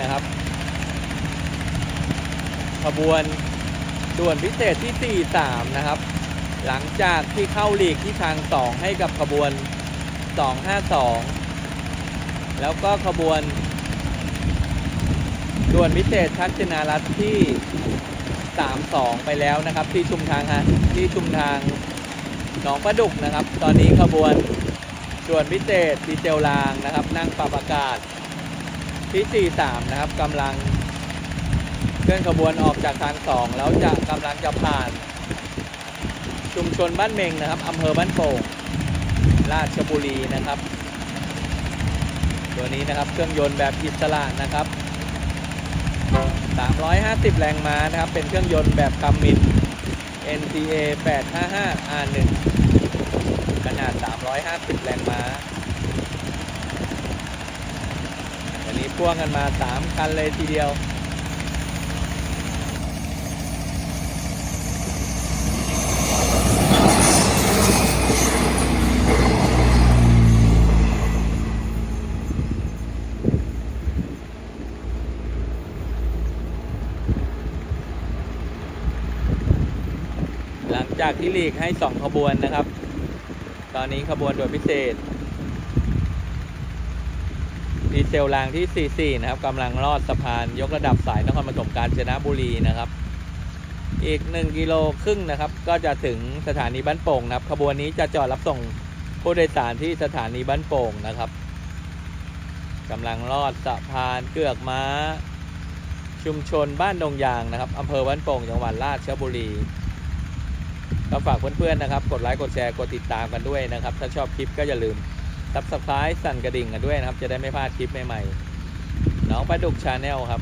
นะครับ ขบวนด่วนพิเศษที่ 43 นะครับ หลังจากที่เข้าหลีกที่ทาง 2 ให้กับขบวน 252 แล้วก็ขบวนด่วนพิเศษทักษิณารัตที่ 32 ไปแล้วนะครับ ที่ชุมทางฮะที่ชุมทางหนองประดุกนะครับ ตอนนี้ขบวนด่วนพิเศษดีเจลรางนะครับ นั่งปรับอากาศ ที่ 43 นะครับกำลังเคลื่อนขบวนออกจากทาง2แล้วจะกำลังจะผ่าน ชุมชนบ้านเมงนะครับอำเภอบ้านโป่งราชบุรีนะครับ ตัวนี้นะครับเครื่องยนต์แบบอิสระนะครับ 350 แรงม้านะครับ เป็นเครื่องยนต์แบบคัมมิน NTA 855 R1 ขนาด 350 แรงม้าวันนี้ พ่วงกันมา3คันเลยทีเดียวหลังจากที่หลีกให้ 2 ขบวนนะครับ ตอนนี้ขบวนด่วนพิเศษ เซลรางที่ 44 นะครับกำลังลอดสะพานยกระดับสายนครปฐมกาญจนบุรีนะครับ อีก 1 กิโลครึ่งนะครับ ก็จะถึงสถานีบ้านโป่งนะครับ ขบวนนี้จะจอดรับส่งผู้โดยสารที่สถานีบ้านโป่งนะครับกำลังลอดสะพานเกือกม้า ชุมชนบ้านดงยางนะครับอำเภอบ้านโป่งจังหวัดราชบุรีก็ฝากเพื่อนๆนะครับ กดไลค์กดแชร์กดติดตามกันด้วยนะครับ ถ้าชอบคลิปก็อย่าลืม subscribe สั่นกระดิ่งกันด้วยนะครับ จะได้ไม่พลาดคลิปใหม่ๆน้องปลาดุกชาแนลครับ